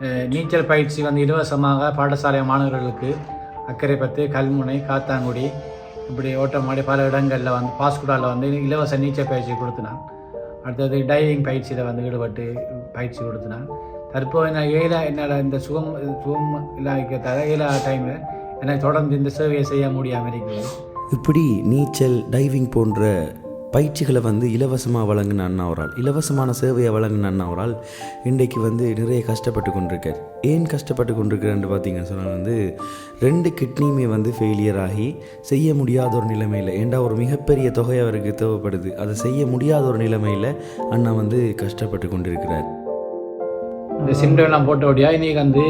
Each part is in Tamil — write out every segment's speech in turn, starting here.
நீச்சல் பயிற்சி வந்து இலவசமாக பாடசாலை மாணவர்களுக்கு அக்கரைப்பத்து கல்முனை காத்தாங்குடி இப்படி ஓட்டமாடி பல இடங்களில் வந்து பாஸ்குடாவில் வந்து இலவச நீச்சல் பயிற்சி கொடுத்தினான். அடுத்தது டைவிங் பயிற்சியில் வந்து ஈடுபட்டு பயிற்சி கொடுத்தினான். தற்போது நான் ஏழா என்னால் இந்த சுகம் சுகம் இல்லாத ஏழா டைமில் எனக்கு தொடர்ந்து இந்த சேவையை செய்ய முடியாமல் இருக்கிறது இப்படி நீச்சல் டைவிங் போன்ற பயிற்சிகளை வந்து இலவசமாக வழங்கின அண்ணா ஒரு ஆள் இலவசமான சேவையை வழங்கின அண்ணா ஒரு ஆள் இன்றைக்கு வந்து நிறைய கஷ்டப்பட்டு கொண்டிருக்கார். ஏன் கஷ்டப்பட்டு கொண்டிருக்கிறான்னு பார்த்தீங்கன்னு சொன்னால் வந்து ரெண்டு கிட்னியுமே வந்து ஃபெயிலியர் ஆகி செய்ய முடியாத ஒரு நிலைமையில் ஏண்டா ஒரு மிகப்பெரிய தொகை அவருக்கு தேவைப்படுது அதை செய்ய முடியாத ஒரு நிலைமையில் அண்ணா வந்து கஷ்டப்பட்டு கொண்டிருக்கிறார். இந்த சிம்டம்லாம் போட்டபடியா இன்னைக்கு வந்து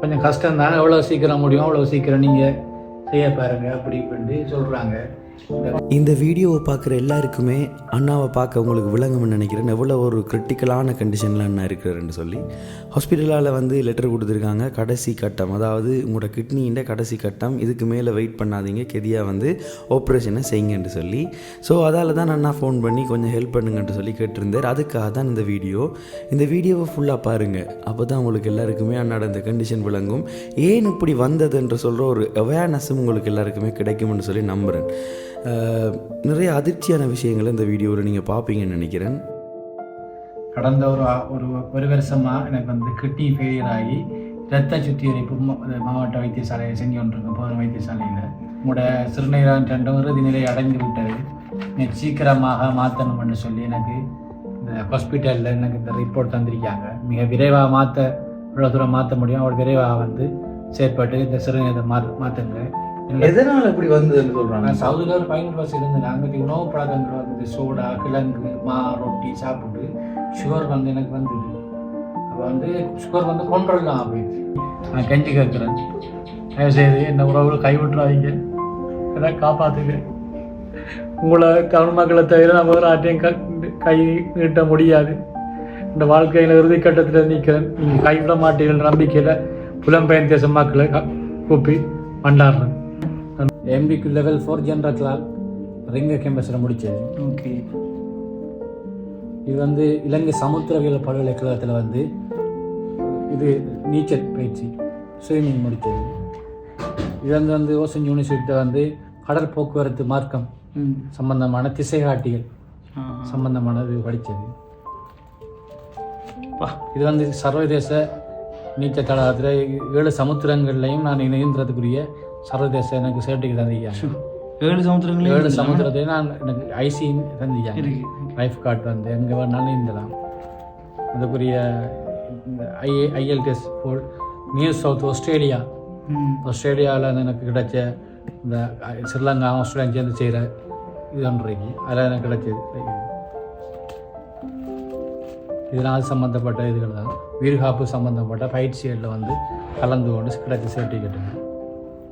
கொஞ்சம் கஷ்டம் தான் எவ்வளோ சீக்கிரம் முடியும் அவ்வளோ சீக்கிரம் நீங்கள் செய்ய பாருங்க அப்படி இப்படின்ட்டு சொல்கிறாங்க இந்த வீடியோவை பார்க்குற எல்லாருக்குமே அண்ணாவை பார்க்க உங்களுக்கு விளங்கும்னு நினைக்கிறேன். எவ்வளோ ஒரு கிரிட்டிக்கலான கண்டிஷனில் அண்ணா இருக்கிறேன்னு சொல்லி. ஹாஸ்பிட்டலால் வந்து லெட்டர் கொடுத்துருக்காங்க. கடைசி கட்டம். அதாவது உங்களோட கிட்னியின் கடைசி கட்டம். இதுக்கு மேலே வெயிட் பண்ணாதீங்க. கெதியாக வந்து ஆப்ரேஷனை செய்யுங்கன்னு சொல்லி. ஸோ அதால் தான் அண்ணா ஃபோன் பண்ணி கொஞ்சம் ஹெல்ப் பண்ணுங்கன்ட்டு சொல்லி கேட்டிருந்தார். அதுக்காக தான் இந்த வீடியோ. இந்த வீடியோவை ஃபுல்லாக பாருங்கள் அப்போ தான் உங்களுக்கு எல்லாருக்குமே அண்ணாட இந்த கண்டிஷன் விளங்கும். ஏன் இப்படி வந்ததுன்ற சொல்கிற ஒரு அவேர்னஸும் உங்களுக்கு எல்லாருக்குமே கிடைக்கும்னு சொல்லி நம்புகிறேன் நிறைய அதிர்ச்சியான விஷயங்களை இந்த வீடியோவில் நீங்கள் பார்ப்பீங்கன்னு நினைக்கிறேன். கடந்த ஒரு ஒரு ஒரு வருஷமாக எனக்கு வந்து கிட்னி ஃபெயிலியர் ஆகி இரத்த சுத்திகரிப்பு மாவட்ட வைத்தியசாலையை செஞ்சு கொண்டிருக்கோம் போகிற வைத்தியசாலையில். உங்களோட சிறுநீரகம் ரெண்டும் இறுதி நிலை அடைந்து விட்டது. எனக்கு சீக்கிரமாக மாற்றணும்னு சொல்லி எனக்கு இந்த ஹாஸ்பிட்டலில் எனக்கு இந்த ரிப்போர்ட் தந்திருக்காங்க. மிக விரைவாக மாற்ற இவ்வளோ தூரம் மாற்ற முடியும்? அவ்வளோ விரைவாக வந்து செயற்பட்டு இந்த சிறுநீரகத்தை மா மாற்றுங்க எதனால இப்படி வந்ததுன்னு சொல்றாங்க? நான் சவுதியில் ஒரு பதினெட்டு வருஷம் இருந்தேன் அங்கே உணவு பழக்கங்கள் வந்து இந்த சோடா கிழங்கு மா ரொட்டி சாப்பிட்டு சுகர் வந்து எனக்கு வந்தது. அப்போ வந்து சுகர் வந்து கொண்டுடலாம் அப்படின்னு நான் கெஞ்சி கேட்குறேன். தயவு செய்து என்ன உறவுகள் கைவிட்டுறாதீங்க. எல்லாம் காப்பாற்றுங்க உங்களை தமிழ் மக்களை தவிர நான் வேறு ஆட்டையும் க கை நீட்ட முடியாது. இந்த வாழ்க்கையில் இறுதி கட்டத்தில் நிற்கிறேன் நீங்கள் கைவிட மாட்டீர்கள் நம்பிக்கையில் புலம்பெயர் தேச மக்களை கூப்பி மண்டாடுறேன். எம்பிக்கு லெவல் ஃபோர் ஜென்ரல் கிளாக் ரிங்க கேம்பஸில் முடித்தது ஓகே இது வந்து இலங்கை சமுத்திரவியல் பல்கலைக்கழகத்தில் வந்து இது நீச்சல் பயிற்சி ஸ்விம்மிங் முடித்தது இது வந்து வந்து ஓசன் யூனிவர்சிட்டியில் வந்து கடல் போக்குவரத்து மார்க்கம் சம்பந்தமான திசைகாட்டிகள் சம்பந்தமானது படித்தது இது வந்து சர்வதேச நீச்சல் தடாகத்தில் ஏழு சமுத்திரங்கள்லையும் நான் நீந்துறதுக்குரிய சர்வதேச எனக்கு சர்டிஃபிகேட் தந்திருக்காங்க. ஏழு சமுத்திரங்களே ஏழு சமுத்திரத்தையும் நான் எனக்கு ஐசி தந்திருக்காங்க. லைஃப் கார்டு வந்து எங்கே வேணாலும் நீந்தலாம் அதுக்குரிய இந்த ஐஏ ஐஎல்டிஎஸ் போல் நியூ சவுத் ஆஸ்திரேலியா. ஆஸ்திரேலியாவில் எனக்கு கிடைச்ச இந்த ஸ்ரீலங்கா ஆஸ்திரேலியா சேர்ந்து செய்கிற இருக்கு. அதில் எனக்கு கிடைச்சது. இதனால் சம்மந்தப்பட்ட இதுகள் தான். வீர்காப்பு சம்மந்தப்பட்ட பயிற்சிகளில் வந்து கலந்து கொண்டு கிடைச்ச சர்டிஃபிகேட்டுங்க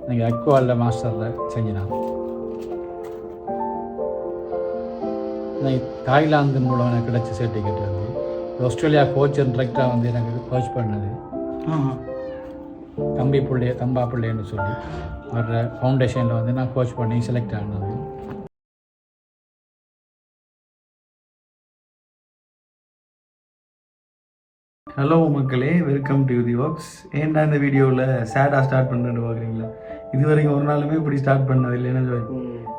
நீங்கள் அக்வாலில் மாஸ்டரில் செஞ்சினாங்க நான் தாய்லாந்து மூலம் எனக்கு கிடைச்ச சர்டிஃபிகேட் வந்து ஆஸ்திரேலியா கோச் டிரெக்டாக வந்து எனக்கு கோச் பண்ணது. தம்பி பிள்ளைய தம்பா பிள்ளைன்னு சொல்லி. வர்ற ஃபவுண்டேஷனில் வந்து நான் கோச் பண்ணி செலக்ட் ஆனது. ஹலோ மக்களே. வெல்கம் டு தி ஒர்க்ஸ் ஏன்டா இந்த வீடியோவில் சேடாக ஸ்டார்ட் பண்ணுறேன்னு பார்க்குறீங்களா இது வரைக்கும் ஒரு நாளுமே இப்படி ஸ்டார்ட் பண்ணது இல்லைன்னு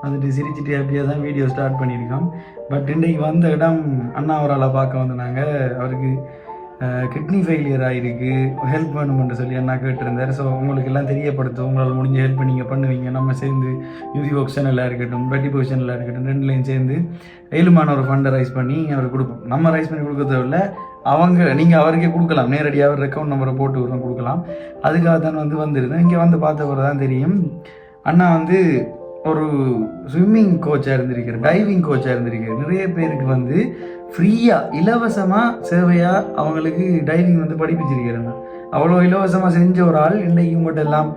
வந்துட்டு சிரிச்சிட்டு ஹாப்பியாக தான் வீடியோ ஸ்டார்ட் பண்ணியிருக்கோம். பட் இன்றைக்கு வந்த இடம் அண்ணா அவரால் பார்க்க வந்தாங்க அவருக்கு கிட்னி ஃபெயிலியர் ஆகிருக்கு ஹெல்ப் வேணுமென்று சொல்லி அண்ணா கேட்டிருந்தார். ஸோ உங்களுக்கு எல்லாம் தெரியப்படுத்தும். உங்களால் முடிஞ்ச ஹெல்ப் நீங்கள் பண்ணுவீங்க. நம்ம சேர்ந்து யூதி சேனலாக இருக்கட்டும் பெட்டி பொசிஷனில் இருக்கட்டும் ரெண்டுலேயும் சேர்ந்து ஏழுமான ஒரு ஃபண்டை ரைஸ் பண்ணி அவருக்கு கொடுப்போம். நம்ம ரைஸ் பண்ணி கொடுக்க தேவையில்ல அவங்க நீங்கள் அவருக்கே கொடுக்கலாம். நேரடியாக அவர் அக்கௌண்ட் நம்பரை போட்டு விடுறோம் கொடுக்கலாம். அதுக்காக தான் வந்து வந்திருந்தேன். இங்கே வந்து பார்த்த தான் தெரியும். அண்ணா வந்து ஒரு ஸ்விம்மிங் கோச்சாக இருந்திருக்கார் டைவிங் கோச்சாக இருந்திருக்கார். நிறைய பேருக்கு வந்து ஃப்ரீயாக இலவசமாக சேவையாக அவங்களுக்கு டைவிங் வந்து படிப்பிச்சிருக்காருண்ணா அவ்வளோ இலவசமாக செஞ்ச ஒரு ஆள் இன்றைக்கு உங்கள்கிட்ட எல்லாம்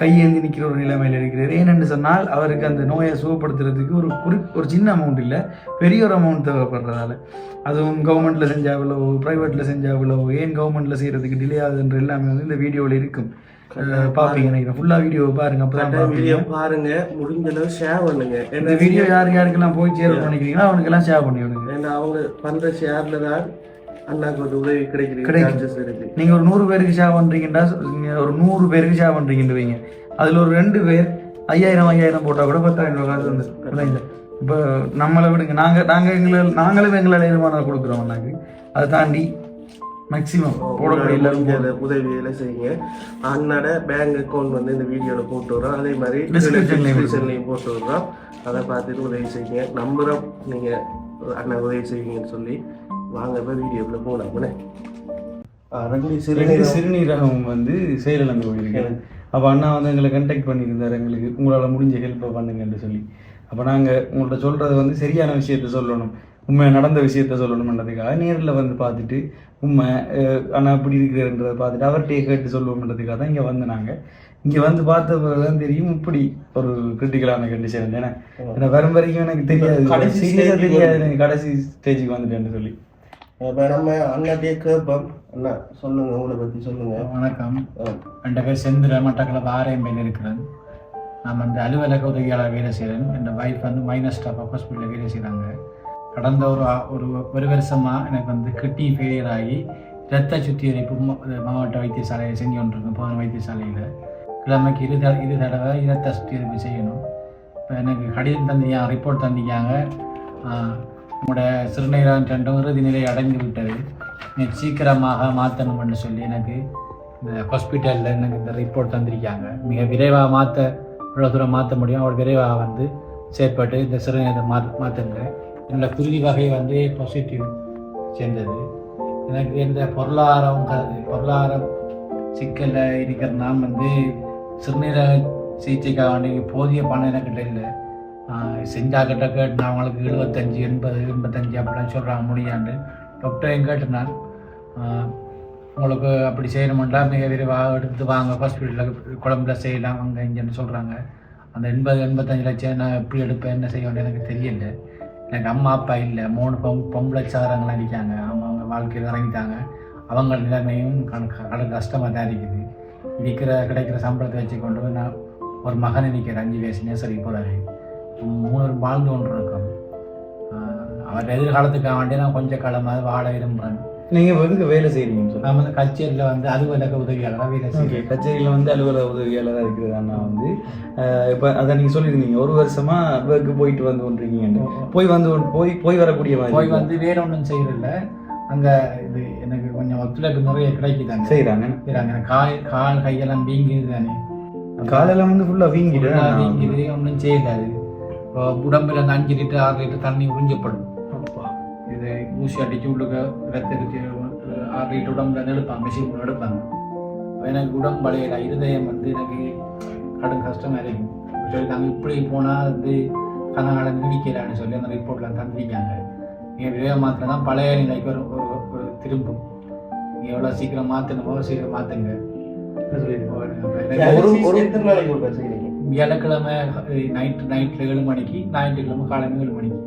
கையேந்தி நிற்கிற ஒரு நிலைமையில் இருக்கிறார். ஏனென்று சொன்னால் அவருக்கு அந்த நோயை சுகப்படுத்துறதுக்கு ஒரு குறி ஒரு சின்ன அமௌண்ட் இல்லை பெரிய ஒரு அமௌண்ட் தேவைப்படுறதால. அதுவும் கவர்மெண்ட்டில் செஞ்ச அவ்வளோ ப்ரைவேட்டில் செஞ்ச அவ்வளோ ஏன் கவர்மெண்ட்டில் செய்கிறதுக்கு டிலே ஆகுதுன்ற எல்லாமே வந்து இந்த வீடியோவில் இருக்கும். பார்ப்பீங்க நினைக்கிறேன். ஃபுல்லாக வீடியோவை பாருங்க அப்போ தான் வீடியோ பாருங்க முடிஞ்ச அளவு ஷேர் பண்ணுங்க. இந்த வீடியோ யார் யாருக்கெல்லாம் போய் சேர் பண்ணிக்கிறீங்களோ அவனுக்கெல்லாம் ஷேர் பண்ணி விடுங்க ஏன்னா அவங்க பண்ற ஷேர்ல தான் அண்ணாக்கு ஒரு உதவி கிடைக்கிற கிடைக்கும். சான்சஸ் இருக்கு. நீங்கள் ஒரு நூறு பேருக்கு ஷேர் பண்ணுறீங்கன்னா நீங்கள் ஒரு நூறு பேருக்கு ஷேர் வைங்க. அதில் ஒரு ரெண்டு பேர் ஐயாயிரம் ஐயாயிரம் போட்டால் கூட பத்தாயிரம் ரூபா காசு வந்து இப்போ நம்மளை விடுங்க. நாங்கள் நாங்கள் எங்களை நாங்களும் எங்களால் ஏழுமானம் கொடுக்குறோம் அண்ணாக்கு. அதை தாண்டி மேக்ஸிமம் போடக்கூடிய எல்லாரும் உதவிகளை செய்யுங்க. அண்ணோட பேங்க் அக்கௌண்ட் வந்து இந்த வீடியோல போட்டு வரோம் அதே மாதிரி டிஸ்கிரிப்ஷன்லையும் போட்டு வரோம் அதை பார்த்துட்டு உதவி செய்யுங்க. நம்புறோம் நீங்க அண்ணா உதவி செய்வீங்கன்னு சொல்லி வாங்க இப்போ வீடியோக்குள்ள ரெண்டு ரெண்டு சிறுநீரகம். சிறுநீரகம் வந்து செயலிழந்து போயிருக்கு அப்போ அண்ணா வந்து எங்களை கண்டெக்ட் பண்ணியிருந்தார் எங்களுக்கு உங்களால் முடிஞ்ச ஹெல்ப்பை பண்ணுங்கன்னு சொல்லி. அப்போ நாங்கள் உங்கள்ட்ட சொல்கிறது வந்து சரியான விஷயத்த சொல்லணும். உண்மை நடந்த விஷயத்த சொல்லணும்ன்றதுக்காக நேரில் வந்து பார்த்துட்டு உண்மை அண்ணா இப்படி இருக்கிறன்றதை பார்த்துட்டு அவர்கிட்டயே கேட்டு சொல்லுவோம்ன்றதுக்காக தான் இங்கே வந்து நாங்கள் இங்கே வந்து பார்த்த பிறகு தான் தெரியும் இப்படி ஒரு கிரிட்டிக்கலான கண்டிஷன் ஏன்னா ஏன்னா வரும் வரைக்கும் எனக்கு தெரியாது. கடைசி சீரியஸாக தெரியாது கடைசி ஸ்டேஜுக்கு வந்துட்டேன்னு சொல்லி. இப்போ நம்ம அண்ணாட்டே கேட்போம் அண்ணா சொல்லுங்க உங்களை பத்தி சொல்லுங்க. வணக்கம். என் பேர் செந்திர மட்டக்களப்பு ஆர்எம்பியில் இருக்கிறேன். நான் வந்து அலுவலக உதவியாளர் வேலை செய்கிறேன் என் வைஃப் வந்து மைனஸ் ஸ்டாஃப் ஹாஸ்பிட்டலில் வேலை செய்கிறாங்க கடந்த ஒரு ஒரு ஒரு வருஷமாக எனக்கு வந்து கிட்னி ஃபெயிலியர் ஆகி இரத்த சுத்திகரிப்பு மாவட்ட வைத்தியசாலையை செஞ்சு கொண்டிருக்கேன் போன வைத்தியசாலையில். கிழமைக்கு இரு த இரு தடவை இரத்த சுத்திகரிப்பு செய்யணும். இப்போ எனக்கு கடிதம் தந்தியா ரிப்போர்ட் தந்திக்காங்க உங்களோட சிறுநீரகம் ரெண்டும் இறுதி நிலை அடைந்து விட்டது. நீ சீக்கிரமாக மாற்றணும்னு சொல்லி எனக்கு இந்த ஹாஸ்பிட்டலில் எனக்கு இந்த ரிப்போர்ட் தந்திருக்காங்க. மிக விரைவாக மாற்ற இவ்வளோ தூரம் மாற்ற முடியும். அவ்வளோ விரைவாக வந்து செயற்பட்டு இந்த சிறுநீரகத்தை மா மாற்றுங்க. என்னோடய குருதி வகை வந்து பாசிட்டிவ் சேர்ந்தது. எனக்கு இந்த பொருளாதாரம் பொருளாதாரம் சிக்கலில் இருக்கிற நான் வந்து சிறுநீரக சிகிச்சைக்காக வேண்டிய போதிய பணம் எனக்கிட்ட இல்லை. செஞ்சா கிட்ட கேட்டு நான் அவங்களுக்கு எழுபத்தஞ்சு எண்பது எண்பத்தஞ்சு அப்படிலாம் சொல்கிறாங்க முடியாண்டு டாக்டரையும் கேட்டுனான் உங்களுக்கு அப்படி செய்யணுமெண்டா? மிக விரைவாக எடுத்து வாங்க. ஹாஸ்பிட்டலில் குழம்புல செய்யலாம் அங்கே இங்கேன்னு சொல்கிறாங்க அந்த எண்பது எண்பத்தஞ்சு லட்சம் நான் எப்படி எடுப்பேன் என்ன செய்ய வேண்டிய எனக்கு தெரியல. எனக்கு அம்மா அப்பா இல்லை. மூணு பொம் பொம்பளை சாரங்களாம் அடிக்காங்க அவங்க அவங்க வாழ்க்கையில் இறங்கிட்டாங்க. அவங்க நிலைமையும் கணக்கு கஷ்டமாக தான் இருக்குது. இருக்கிற கிடைக்கிற சம்பளத்தை வச்சு கொண்டு போய் நான் ஒரு மகனை நிற்கிறேன் அஞ்சு வயசு நேசரிக்கு போகிறாரு மூணு வாழ்ந்து கொண்டு இருக்கோம் ஆஹ் அவர் எதிர்காலத்துக்காக வேண்டி நான் கொஞ்சம் காலமாக வாழ விரும்புகிறேன் நீங்கள் எதுக்கு வேலை செய்கிறீங்கன்னு சொல்லி நான் வந்து கச்சேரியில் வந்து அலுவலக உதவியாளராக வேலை செய்கிறேன் கச்சேரியில் வந்து அலுவலக உதவியாளராக இருக்கிறது அண்ணா வந்து. இப்போ அதை நீங்கள் சொல்லியிருந்தீங்க. ஒரு வருஷமா ஒர்க்கு போயிட்டு வந்து கொண்டிருக்கீங்க போய் வந்து போய் போய் வரக்கூடிய மாதிரி போய் வந்து வேற ஒன்றும் செய்யறதில்ல. அங்கே இது எனக்கு கொஞ்சம் ஒத்துழைப்பு நிறைய கிடைக்குதாங்க. செய்கிறாங்க செய்கிறாங்க கால் கால் கையெல்லாம் வீங்குது தானே. காலையில் வந்து ஃபுல்லாக வீங்கிட்டு ஃபுல்லா வீங்குது ஒன்றும் செய்யலாது உடம்புல அஞ்சு லிட்டர் ஆறு லிட்டர் தண்ணி உறிஞ்சப்படும். இது ஊசி அடிச்சு உள்ளுக்க ரத்தத்துக்கு ஆறு லிட்டர் உடம்புல எடுப்பாங்க மிஷின் எடுப்பாங்க எனக்கு உடம்பு வளையல இருதயம் வந்து எனக்கு கடும் கஷ்டமாக இருக்கும் சொல்லிட்டாங்க இப்படி போனால் வந்து கனகால நீடிக்கலான்னு சொல்லி அந்த ரிப்போர்ட்லாம் தந்திருக்காங்க. நீங்கள் விரைவாக மாற்றினா தான் பழைய நிலைக்கு ஒரு திரும்பும். நீங்கள் எவ்வளோ சீக்கிரம் மாற்றணுமோ சீக்கிரம் மாற்றுங்க ஒரு ஒரு வியாழக்கிழமை நைட்டு நைட்டில் ஏழு மணிக்கு ஞாயிற்றுக்கிழமை காலையில் ஏழு மணிக்கு.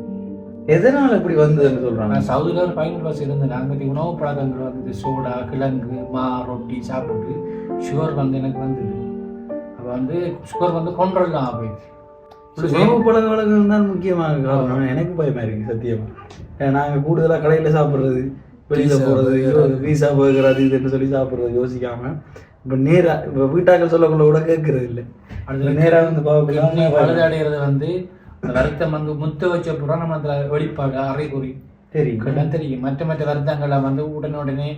எதனால் இப்படி வந்ததுன்னு சொல்கிறாங்க சவுதியில் ஒரு பதினெட்டு வருஷம் இருந்தேன். அங்கே உணவு பழக்கங்கள் வந்து சோடா கிழங்கு மா ரொட்டி சாப்பிட்டு சுகர் வந்து எனக்கு வந்தது. அப்போ வந்து சுகர் வந்து கொண்டுலாம் போயிடுச்சு உணவு பழக்க வழக்கம் தான் முக்கியமான காரணம். எனக்கு பயமா இருக்கு சத்தியமா. நாங்கள் கூடுதலாக கடையில் சாப்பிட்றது வெளியில் போகிறது. பீஸா பர்கர் அது இதுன்னு சொல்லி சாப்பிட்றது யோசிக்காம. இப்போ நேராக இப்போ வீட்டாக்கள் சொல்லக்குள்ள கூட கேட்கறது இல்லை. அடுத்து நேரா வந்து பார்க்கலாம். பழுதடைகிறது வந்து அந்த வருத்தம் வந்து முத்த வச்ச புறம் நம்ம அதில் வெளிப்பாடு அரைகுறி. சரி எல்லாம் தெரியும். மற்ற மற்ற வருத்தங்களை வந்து உடனுடனே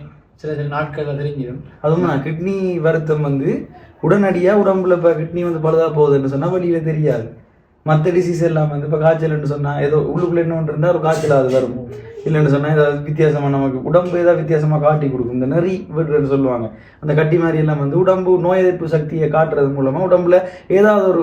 சில சில நாட்களில் தெரிஞ்சிடும். அதுவும் நான் கிட்னி வருத்தம் வந்து உடனடியாக உடம்புல இப்போ கிட்னி வந்து பழுதா போகுதுன்னு சொன்னால் வெளியில தெரியாது. மற்ற டிசீஸ் எல்லாம் வந்து இப்போ காய்ச்சல்னு சொன்னால் ஏதோ உள்ளுக்குள்ள என்ன ஒன்று இருந்தால் ஒரு காய்ச்சல் அது வரும். இல்லைன்னு சொன்னால் ஏதாவது வித்தியாசமாக நமக்கு உடம்பு ஏதாவது வித்தியாசமாக காட்டி கொடுக்கும். இந்த நெறி விடுறன்னு சொல்லுவாங்க. அந்த கட்டி மாதிரி எல்லாம் வந்து உடம்பு நோய் எதிர்ப்பு சக்தியை காட்டுறது மூலமாக உடம்புல ஏதாவது ஒரு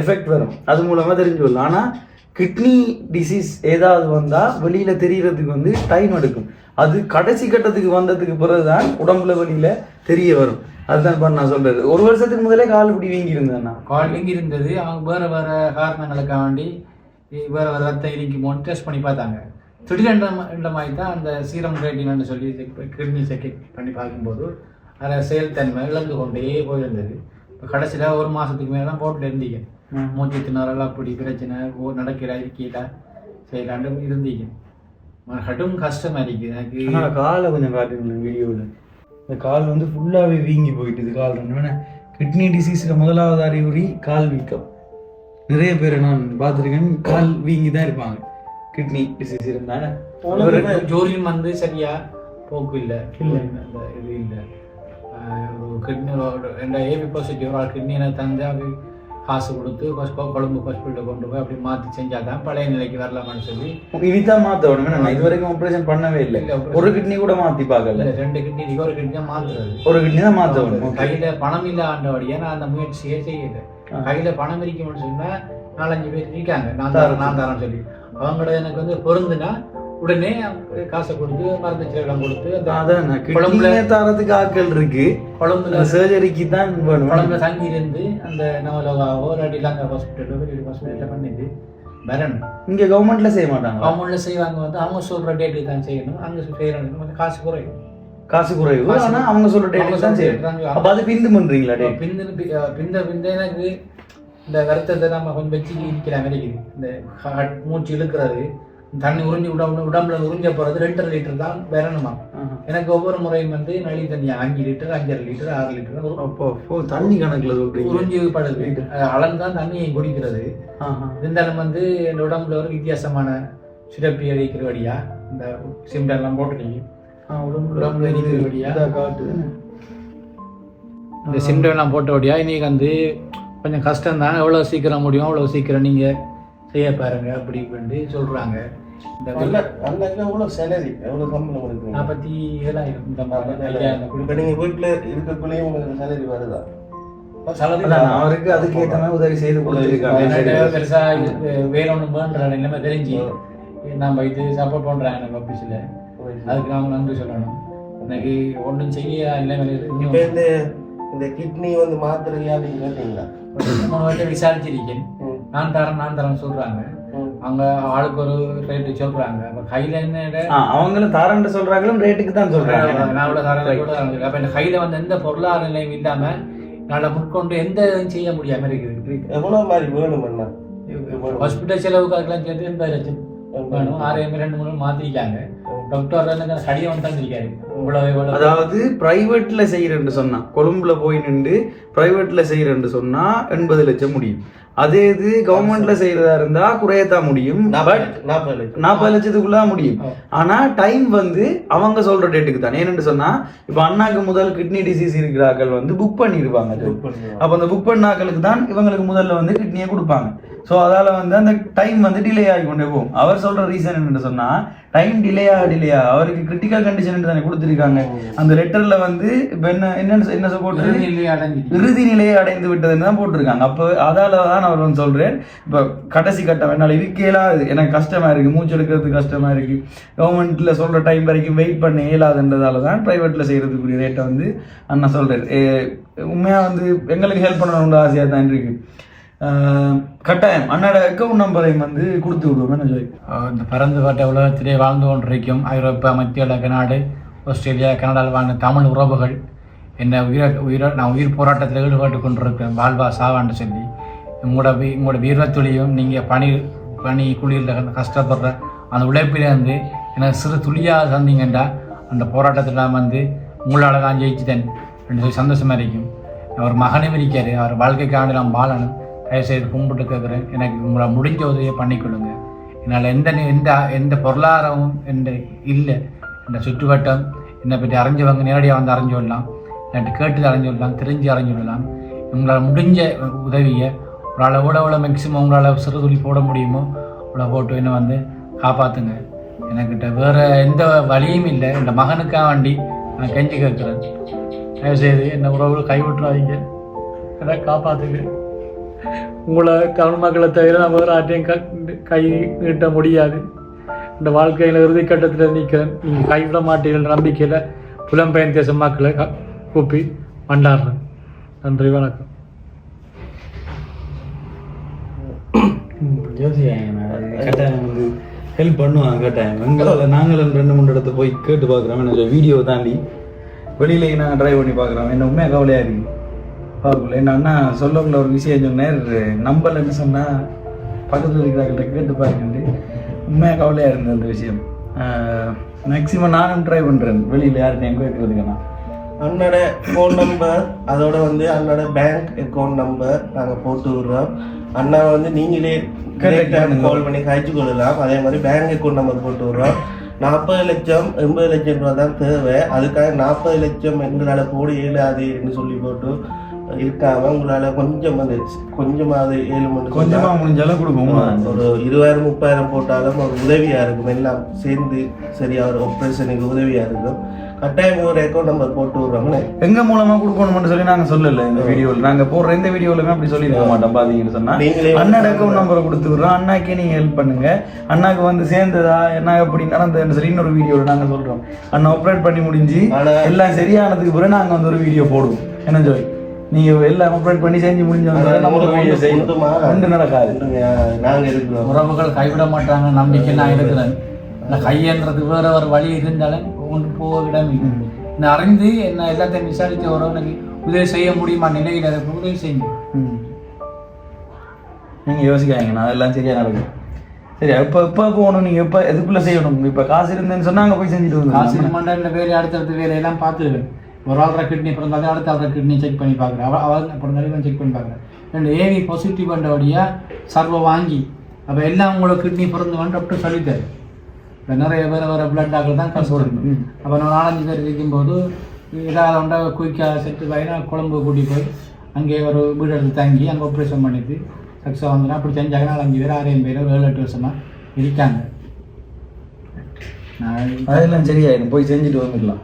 எஃபெக்ட் வரும். அது மூலமாக தெரிஞ்சு கொள்ளலாம். ஆனால் கிட்னி டிசீஸ் ஏதாவது வந்தால் வெளியில் தெரியறதுக்கு வந்து டைம் எடுக்கும். அது கடைசி கட்டத்துக்கு வந்ததுக்கு பிறகு தான் உடம்புல வெளியில் தெரிய வரும். அதுதான் இப்போ நான் சொல்கிறது ஒரு வருஷத்துக்கு முதலே கால் இப்படி வீங்கி இருந்தேன் கால் இருந்தது அவங்க வேறு வேறு காரணங்களுக்காக வேண்டி வேறு ரத்த இறங்கி போன்னு டெஸ்ட் பண்ணி பார்த்தாங்க. மாதிரி தான் அந்த சீரம் கிரேட்டின்னு சொல்லி கிட்னி செக் பண்ணி பார்க்கும்போது அதில் செயல்தன்மை இழந்து கொண்டே போயிருந்தது. இப்போ கடைசியில் ஒரு மாதத்துக்கு மேலே தான் போட்டில் இருந்தீங்க மூச்சு திணறல் அப்படி பிரச்சனை நடக்கிற இருக்கையில் செய்யலாண்டு இருந்தீங்க. கடும் கஷ்டமா இருக்கு எனக்கு. காலை கொஞ்சம் காட்டுங்க வீடியோவில் இந்த கால் வந்து ஃபுல்லாகவே வீங்கி போயிட்டுது கால் ரெண்டு கிட்னி டிசீஸில் முதலாவது அறிகுறி கால் வீக்கம். நிறைய பேரை நான் பார்த்துருக்கேன் கால் வீங்கி தான் இருப்பாங்க. கிட்னி டிசீஸ் இருந்தால ஜோலியும் வந்து சரியா போக்கு இல்லை. அந்த இது இல்லை. ஒரு கிட்னி ரெண்டு ஏபி பாசிட்டிவ் ஒரு கிட்னி எனக்கு தந்து காசு கொடுத்து ஃபஸ்ட் கொழும்பு ஹாஸ்பிட்டல் கொண்டு போய் அப்படி மாற்றி செஞ்சால் தான் பழைய நிலைக்கு வரலாமான்னு சொல்லி. இனிதான் மாற்ற வேணும் நான் இது வரைக்கும் ஆப்ரேஷன் பண்ணவே இல்லை. ஒரு கிட்னி கூட மாற்றி பார்க்கல. ரெண்டு கிட்னி ஒரு கிட்னி தான் மாற்றுறது ஒரு கிட்னி தான் மாற்ற வேணும் கையில பணம் இல்ல ஆண்டபடியா நான் அந்த முயற்சியே செய்யல. கையில பணம் இருக்கும்னு சொன்னா நாலஞ்சு பேர் இருக்காங்க. நான் தரேன் நான் தரேன் சொல்லி. அவங்களோட எனக்கு வந்து பொருந்துனா உடனே காசை கொடுத்து மருந்து செலவெல்லாம் கொடுத்து அதான் குழம்புல தரத்துக்கு ஆட்கள் இருக்கு. குழம்புல சர்ஜரிக்கு தான் வேணும். குழம்புல தங்கி இருந்து அந்த நவலோகாவோ இல்லாட்டி இலங்கை ஹாஸ்பிட்டலோ பெரிய ஹாஸ்பிட்டலில் பண்ணிட்டு வரணும். இங்க கவர்மெண்ட்ல செய்ய மாட்டாங்க அவங்கள செய்வாங்க வந்து அவங்க சொல்ற டேட்டுக்கு தான் செய்யணும். அங்க செய்யறது கொஞ்சம் காசு குறையும். காசு குறைவு. காசு- ஆனா அவங்க சொல்ற அவங்க டேட் தான் செய்யணும். அப்ப அது பிந்து பண்றீங்களா டேட் பிந்து பிந்த பிந்த எனக்கு இந்த வருத்தத்தை நம்ம கொஞ்சம் வச்சு இருக்கிற மாதிரி இருக்குது இந்த மூச்சு இழுக்கிறது தண்ணி உறிஞ்சி உடம்புல உடம்புல உறிஞ்ச போகிறது ரெண்டரை லிட்டர் தான் வரணுமா? எனக்கு ஒவ்வொரு முறையும் வந்து நளி தண்ணி அஞ்சு லிட்டர் அஞ்சரை லிட்டர் ஆறு லிட்டர் தண்ணி கணக்குல உறிஞ்சி படுது அளந்தான் தண்ணியை குடிக்கிறது. இருந்தாலும் வந்து இந்த உடம்புல ஒரு வித்தியாசமான சுரப்பி அடிக்கிற வழியா இந்த சிம்டம்லாம் போட்டுட்டீங்க. ஆ, உடம்புல இருக்கிற வழியா. காட்டு இந்த சிம்டம்லாம் போட்டபடியா இன்னைக்கு வந்து கொஞ்சம் கஷ்டம் தான். எவ்வளோ சீக்கிரம் முடியும் அவ்வளோ சீக்கிரம் நீங்கள் செய்ய பாருங்க அப்படி இப்படின்ட்டு சொல்கிறாங்க இந்த நல்ல நல்ல எவ்வளோ சேலரி எவ்வளோ சம்பளம் கொடுக்குறீங்க நாற்பத்தி ஏழாயிரம். நீங்கள் வீட்டில் இருக்கக்குள்ளேயே உங்களுக்கு சேலரி வருதா? அவருக்கு அதுக்கு ஏத்த மாதிரி உதவி செய்து கொடுத்துருக்காங்க. பெருசா வேண்ட நிலைமை தெரிஞ்சு நம்ம இது சப்போர்ட் பண்ணுறாங்க எனக்கு ஆஃபீஸில் அதுக்கு நாங்கள் நன்றி சொல்லணும். எனக்கு ஒன்றும் செய்ய நிலைமையில் இந்த கிட்னி வந்து மாத்திரையா அப்படின்னு கேட்டீங்களா? மூணு வாட்டி விசாரிச்சிருக்கேன். நான் தரேன் நான் தரேன் சொல்கிறாங்க ம். அவங்க ஆளுக்கு ஒரு ரேட்டு சொல்கிறாங்க அப்போ கையில் என்ன அவங்களும் தரேன் சொல்றாங்களும் ரேட்டுக்கு தான் சொல்றாங்க. நான் கூட தரேன் கூட. அப்ப இந்த கையில வந்து எந்த பொருளாதார நிலையும் இல்லாம நாளை முற்கொண்டு எந்த இதுவும் செய்ய முடியாம இருக்குது. எவ்வளோ மாதிரி வேணும் ஹாஸ்பிட்டல் செலவுக்கு அதுக்கெல்லாம் சேர்த்து எண்பது லட்சம். வேணும் ஆறு ரெண்டு மூணு மாத்திருக்காங்க டாக்டர் வந்து கடிதம் வந்து தந்திருக்காரு. அதாவது பிரைவேட்ல செய்யறேன்னு சொன்னா கொழும்புல போய் நின்று பிரைவேட்ல செய்யறேன்னு சொன்னா எண்பது லட்சம் முடியும். அதே இது கவர்மெண்ட்ல செய்யறதா இருந்தா குறையத்தான் முடியும். பட் நாற்பது லட்சத்துக்குள்ள முடியும். ஆனா டைம் வந்து அவங்க சொல்ற டேட்டுக்கு தான். ஏன்னு சொன்னா இப்ப அண்ணாக்கு முதல் கிட்னி டிசீஸ் இருக்கிறார்கள் வந்து புக் பண்ணிருப்பாங்க. அப்போ அந்த புக் பண்ணாக்களுக்கு தான் இவங்களுக்கு முதல்ல வந்து கிட்னியை கொடுப்பாங்க. ஸோ அதால வந்து அந்த டைம் வந்து டிலே ஆகி கொண்டே போகும். அவர் சொல்ற ரீசன் என்னன்னு சொன்னா டைம் டிலே ஆக டிலே ஆக அவருக்கு கிரிட்டிக்கல் கண்டிஷன் தானே கொடுத்துருக்காங்க. அந்த லெட்டர்ல வந்து இப்போ என்ன என்னன்னு என்ன போட்டு. இறுதி நிலையை அடைந்து விட்டதுன்னு தான் போட்டிருக்காங்க. அப்போ அதால தான் அவர் வந்து சொல்றேன் இப்போ கடைசி கட்டம் என்னால் இருக்கலாது எனக்கு கஷ்டமா இருக்கு மூச்சு எடுக்கிறது கஷ்டமா இருக்கு. கவர்மெண்ட்ல சொல்ற டைம் வரைக்கும் வெயிட் பண்ண இயலாதுன்றதால தான் பிரைவேட்ல செய்யறதுக்குரிய ரேட்டை வந்து அண்ணா சொல்றாரு. ஏ, உண்மையா வந்து எங்களுக்கு ஹெல்ப் பண்ணணும்னு ஆசையா தான் இருக்கு. ஆஹ், கட்டாயம். அண்ணோட அக்கௌண்ட் நம்பரையும் வந்து கொடுத்து விடுவோம். என்ன சொல்லி? அஹ் இந்த பரந்துபட்ட உலகத்திலே வாழ்ந்து கொண்டிருக்கும் ஐரோப்பா மத்திய கிழக்கு நாடு ஆஸ்திரேலியா கனடாவில் வாழ்ந்த தமிழ் உறவுகள் என்னை உயிர உயிர நான் உயிர் போராட்டத்தில் ஈடுபட்டு கொண்டிருக்கேன் வாழ்வா சாவான்னு சொல்லி உங்களோட வீ- உங்களோட வீரத்துளியும் நீங்கள் பணி பணி குளிரில் கஷ்டப்படுற அந்த உழைப்பிலேருந்து எனக்கு சிறு துளியாக தந்தீங்கன்னா அந்த போராட்டத்தில் நான் வந்து உங்களால் தான் ஜெயிச்சுட்டேன் அப்படின்னு சொல்லி சந்தோஷமாக இருக்கும் அவர் மகனும் இருக்கார் அவர் வாழ்க்கைக்காண்டு நான் வாழணும். தயவுசெய்து கும்பிட்டு கேட்குறேன் எனக்கு உங்களை முடிஞ்ச உதவியை பண்ணிக்கொள்ளுங்க. என்னால் எந்த எந்த எந்த பொருளாதாரமும் எந்த இல்லை. இந்த சுற்றுவட்டம் என்னை பற்றி அறிஞ்சவங்க நேரடியாக வந்து அறிஞ்சு விடலாம் என்கிட்ட கேட்டு அறிஞ்சு விடலாம் தெரிஞ்சு அறிஞ்சு விடலாம் உங்களால் முடிஞ்ச உதவியை உங்களால் எவ்வளோ எவ்வளோ மேக்ஸிமம் உங்களால் சிறு துளி போட முடியுமோ அவ்வளோ போட்டு என்னை வந்து காப்பாற்றுங்க எனக்கிட்ட வேறு எந்த வழியும் இல்லை. இந்த மகனுக்காக வேண்டி நான் கெஞ்சி கேட்குறேன் தயவுசெய்து என்னை உறவுகள் கைவிட்டுறாதீங்க. என்னை காப்பாற்றுங்க உங்களை தமிழ் மக்களை தவிர நான் வேறு ஆட்டையும் கை நீட்ட முடியாது. இந்த வாழ்க்கையில் இறுதி கட்டத்தில் நிற்கிறேன் நீங்கள் கைவிட மாட்டீர்கள் நம்பிக்கையில் புலம்பெயர் தேச மக்களை கூப்பி மண்டாடுறேன் நன்றி வணக்கம். வந்து ஹெல்ப் பண்ணுவாங்க கேட்டேன் எங்களால் நாங்களும் ரெண்டு மூணு இடத்த போய் கேட்டு பார்க்குறோம். என்ன வீடியோ தாண்டி வெளியிலேயே நாங்கள் ட்ரைவ் பண்ணி பார்க்குறோம். என்ன உண்மையாக கவலையாக இருக்கு? பார்க்கல என்ன அண்ணா சொல்லக்குள்ள ஒரு விஷயம் சொன்னேன். நம்பலன்னு சொன்னால் பக்கத்தில் இருக்கிறார்கிட்ட கேட்டு பாருங்கண்டு உண்மையாக கவலையாக இருந்தது அந்த விஷயம். மேக்ஸிமம் நானும் ட்ரை பண்ணுறேன் வெளியில் யார்கிட்டையும் கேட்கறதுக்குண்ணா அண்ணோட ஃபோன் நம்பர் அதோட வந்து அண்ணோட பேங்க் அக்கௌண்ட் நம்பர் நாங்கள் போட்டு விடுறோம். அண்ணா வந்து நீங்களே கரெக்டாக கால் பண்ணி கழிச்சு கொள்ளலாம். அதே மாதிரி பேங்க் அக்கௌண்ட் நம்பர் போட்டு விடுறோம். நாற்பது லட்சம் எண்பது லட்சம் ரூபா தான் தேவை. அதுக்காக நாற்பது லட்சம் எங்களால் போட இயலாதுன்னு சொல்லி போட்டு இருக்காம உங்களால் கொஞ்சம் வந்து கொஞ்சமாவது ஏழு மணி கொஞ்சமாக முடிஞ்சாலும் கொடுப்போம் ஒரு இருபதாயிரம் முப்பதாயிரம் போட்டாலும் ஒரு உதவியா இருக்கும். எல்லாம் சேர்ந்து சரியா ஒரு ஆப்ரேஷனுக்கு உதவியா இருக்கும். கட்டாயம் ஒரு அக்கௌண்ட் நம்பர் போட்டு விடுறோம்னு. எங்க மூலமா கொடுக்கணும்னு சொல்லி நாங்க சொல்லல இந்த வீடியோல நாங்க போடுற இந்த வீடியோலுமே அப்படி சொல்லி இருக்க மாட்டோம் பாத்தீங்கன்னு சொன்னா. அண்ணாட அக்கௌண்ட் நம்பரை கொடுத்து விடுறோம். அண்ணாக்கே நீங்க ஹெல்ப் பண்ணுங்க. அண்ணாக்கு வந்து சேர்ந்ததா என்ன அப்படி நடந்ததுன்னு சொல்லி இன்னொரு வீடியோல நாங்க சொல்றோம். அண்ணா ஆப்ரேட் பண்ணி முடிஞ்சு எல்லாம் சரியானதுக்கு பிறகு நாங்க வந்து ஒரு வீடியோ போடுவோம். என்ன சொல்லி நீங்க எல்லாம் ஆப்ரேட் பண்ணி செஞ்சு முடிஞ்சு ஆனா நம்ம ஒரு வீடியோ ஒன்று செய்யணும்? ஒன்று நடக்காது. நாங்க இருக்கிறோம். உறவுகள் கைவிட மாட்டாங்க நம்பிக்கை நான் இருக்கிறேன். இந்த கையன்றது வேற ஒரு வழி இருந்தாலும் கொண்டு போக இடம். நான் அறிந்து என்ன எல்லாத்தையும் விசாரித்த உறவுனுக்கு உதவி செய்ய முடியுமா? நிலையில் அதுக்கு உதவி செய்யுங்க. ம். நீங்க யோசிக்காதீங்க நான் அதெல்லாம் சரியா நடக்கும். சரி இப்போ எப்போ போகணும்? நீங்க எப்போ எதுக்குள்ள செய்யணும்? இப்போ காசு இருந்தேன்னு சொன்னா அங்க போய் செஞ்சுட்டு காசு மண்டல வேலை அடுத்தடுத்த வேலையெல்லாம் பார்த்துருவேன் ஒரு ஆள்ற கிட்னி பிறந்தாலும் அடுத்த ஆள்ற கிட்னி செக் பண்ணி பார்க்குறேன். அவ அவள் பிறந்தாலும் செக் பண்ணி பார்க்குறேன். ரெண்டு ஏவி பாசிட்டிவ் பண்ணுறபடியாக சர்வ வாங்கி அப்போ எல்லாம் உங்களுக்கு கிட்னி பிறந்து வந்து டாக்டர் சொல்லித்தாரு இப்போ நிறைய பேர் வர பிளட் டாக்டர் தான் கொடுக்கணும். அப்போ நான் நாலஞ்சு பேர் இருக்கும்போது ஏதாவது ஒன்றா குயிக்காக செட்டு வாங்கினா கொழம்பு கூட்டி போய் அங்கே ஒரு வீடு எடுத்து தங்கி அங்கே ஆப்ரேஷன் பண்ணிட்டு சக்ஸஸ் வந்துடும் அப்படி செஞ்சாங்க நாலஞ்சு பேர் ஆறாயிரம் பேர் ஏழு எட்டு வருஷமாக இருக்காங்க. நான் அதெல்லாம் சரியாயிடும். போய் செஞ்சுட்டு வந்துடலாம்.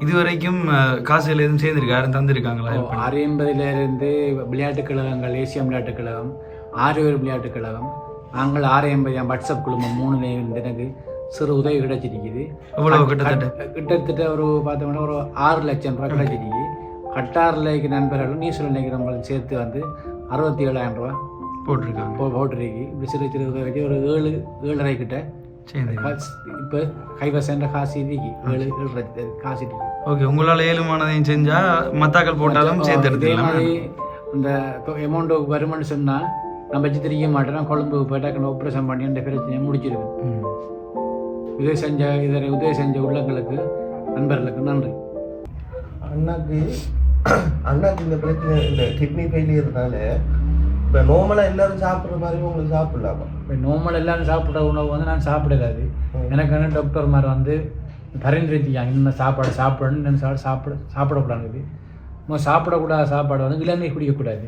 இது வரைக்கும் காசுகள் எதுவும் சேர்ந்துருக்கு? யாரும் தந்திருக்காங்களா? ஆறு எண்பதுல இருந்து விளையாட்டுக் கழகங்கள் ஏசிய விளையாட்டுக் கழகம் ஆரியவர் விளையாட்டுக் கழகம் நாங்கள் ஆறு எண்பது வாட்ஸ்அப் குழுமம் மூணுல இருந்து எனக்கு சிறு உதவி கிடைச்சிருக்குது. எவ்வளவு கிட்டத்தட்ட? கட்ட- கிட்டத்தட்ட ஒரு பார்த்தோம்னா ஒரு ஆறு லட்சம் ரூபாய் கிடைச்சிருக்கு கட்டாரில் நண்பர்களும் நியூசில் நினைக்கிறவங்களும் சேர்த்து வந்து அறுபத்தி ஏழாயிரம் ரூபா போட்டிருக்காங்க. போட்டிருக்கு. இப்படி சிறு சிறு உதவி ஒரு ஏழு ஏழரை கிட்ட சரி இப்போ கைவசன்ற காசு இருக்கு. ஏழு காசு ஓகே உங்களால் ஏழுமானதையும் செஞ்சா மத்தாக்கள் போட்டாலும் சேர்த்து எடுத்துக்கலாம். இந்த அமௌண்ட் வருமானு சொன்னால் நான் வச்சு திரிக்க மாட்டேன் கொழும்பு போயிட்டா ஆப்ரேஷன் பண்ணி அந்த பிரச்சனையை முடிச்சிருவேன். உதவி செஞ்ச இதரை உதவி செஞ்ச உள்ளங்களுக்கு நண்பர்களுக்கு நன்றி. அண்ணாக்கு அண்ணாக்கு இந்த பிரச்சனை இந்த கிட்னி ஃபெயிலியர்னால இப்போ நார்மலாக எல்லாரும் சாப்பிட்ற மாதிரி உங்களுக்கு சாப்பிடலாமா? இப்போ நோமல் எல்லாரும் சாப்பிட்ற உணவு வந்து நான் சாப்பிடாது எனக்கு வந்து டாக்டர் மாதிரி வந்து பரிந்துரைத்தியாங்க இன்னும் சாப்பாடு சாப்பிடணும் இன்னும் சாப்பாடு சாப்பிட சாப்பிடக்கூடாது. நம்ம சாப்பிடக்கூடாத சாப்பாடு வந்து இளநீர் குடிக்கக்கூடாது.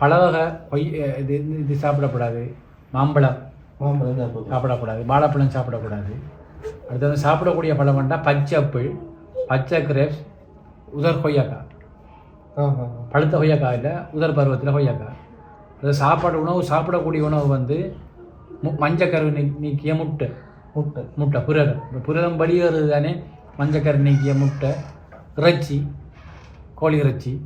பல வகை கொய் இது இது சாப்பிடக்கூடாது. மாம்பழம் மாம்பழம் சாப்பிடக்கூடாது. வாழைப்பழம் சாப்பிடக்கூடாது. அடுத்து வந்து சாப்பிடக்கூடிய பழம் வேண்டாம் பச்சைப்பிள் பச்சை கிரேப்ஸ் உதர் கொய்யாக்காய். பழுத்த கொய்யாக்காய் இல்லை உதர் பருவத்தில் கொய்யாக்காய். அது சாப்பாடு உணவு சாப்பிடக்கூடிய உணவு வந்து மஞ்சக்கரு நீக்கிய முட்டை. முட்டை முட்டை புரதம். இப்போ புரதம் வெளியேறது தானே மஞ்சக்கரு நீக்கிய முட்டை. இறைச்சி கோழி இறைச்சி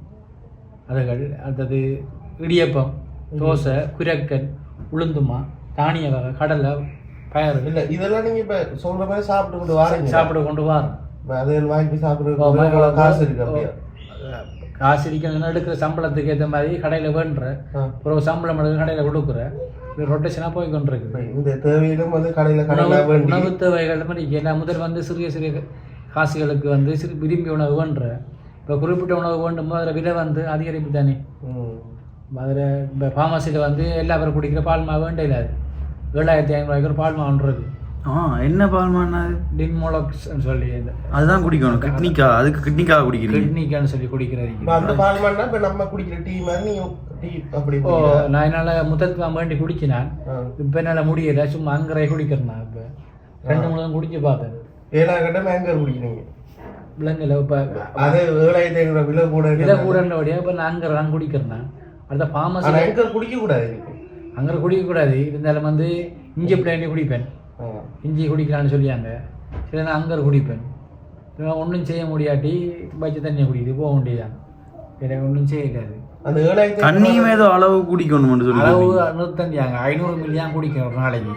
அதுகள் அடுத்தது இடியப்பம் தோசை குரக்கன் உளுந்துமா தானிய வகை கடலை பயறு. இல்லை இதெல்லாம் நீங்கள் இப்போ சொல்கிற மாதிரி சாப்பிட்டு கொண்டு வாரீங்க. சாப்பிட கொண்டு வாரோம் இப்போ அதை வாங்கி ம- காசு இருக்கு அப்படியா? காசு இருக்கணும்னா எடுக்கிற சம்பளத்துக்கு ஏற்ற மாதிரி கடையில் வேண்டுற. ஒரு சம்பளம் எடுக்க கடையில் கொடுக்குற. ரொட்டேஷனாக போய் கொண்டிருக்குது இந்த தேவையிலும் வந்து கடையில் உணவு கடையில் வேண்டி. உணவு தேவைகள் மாதிரி நான் முதல் வந்து சிறிய சிறிய காசுகளுக்கு வந்து சிறு விரும்பி உணவு வேண்டுற இப்போ குறிப்பிட்ட உணவு வேண்டும் போது அதில் விலை வந்து அதிகரிப்பு தானே. ம். அதில் இப்போ ஃபார்மசியில் வந்து எல்லா பேரும் குடிக்கிற பால் மாவு வேண்டையில் அது ஏழாயிரத்தி ஐநூறுவாய்க்கு ஒரு பால் மாவு ஒன்று இருக்கு. ஆ என்ன பால்மானா அது? டின்மோலக்ஸ்ன்னு சொல்லி அதுதான் குடிக்கணும். கிட்னிக்கா? அதுக்கு கிட்னிக்காக குடிக்கிறீங்க? கிட்னிக்கான்னு சொல்லி குடிக்கிறது இப்போ அந்த பால் மண்ணா இப்போ நம்ம குடிக்கிற டீ மாதிரி நீங்கள் நான் என்னால் முதல் வேண்டி குடிச்சு நான் ஆ. இப்போ என்னால் முடியல சும்மா அங்கரை குடிக்கிறேன் நான் இப்போ. ரெண்டு மூணு குடிச்சு பார்த்தேன். ஏழாயிரம் கட்ட மேங்கர் குடிக்கிறீங்க. விலங்குல இப்போ அது ஏழாயிரத்தி ஐநூறு விலை கூட விலை கூடன்றபடியாக இப்போ நான் அங்கே நான். குடிக்கிறேன் அடுத்த ஆனால் ஃபார்மசி ஏங்கர் குடிக்க கூடாது இதுக்கு. அங்கே குடிக்கக்கூடாது. இருந்தாலும் வந்து இஞ்சி பிள்ளைங்க குடிப்பேன். இஞ்சி குடிக்கலான்னு சொல்லியாங்க. சரி நான் அங்கே குடிப்பேன் ஒன்றும் செய்ய முடியாட்டி பச்சை தண்ணியை குடிக்குது போக வேண்டியதான் வேற ஒன்றும் செய்யலாது அந்த ஏழாயிரத்தி தண்ணியும் ஏதோ அளவு குடிக்கணும்னு சொல்லி அளவு நூற்றஞ்சாங்க ஐநூறு மில்லியான் குடிக்கிறேன் ஒரு நாளைக்கு.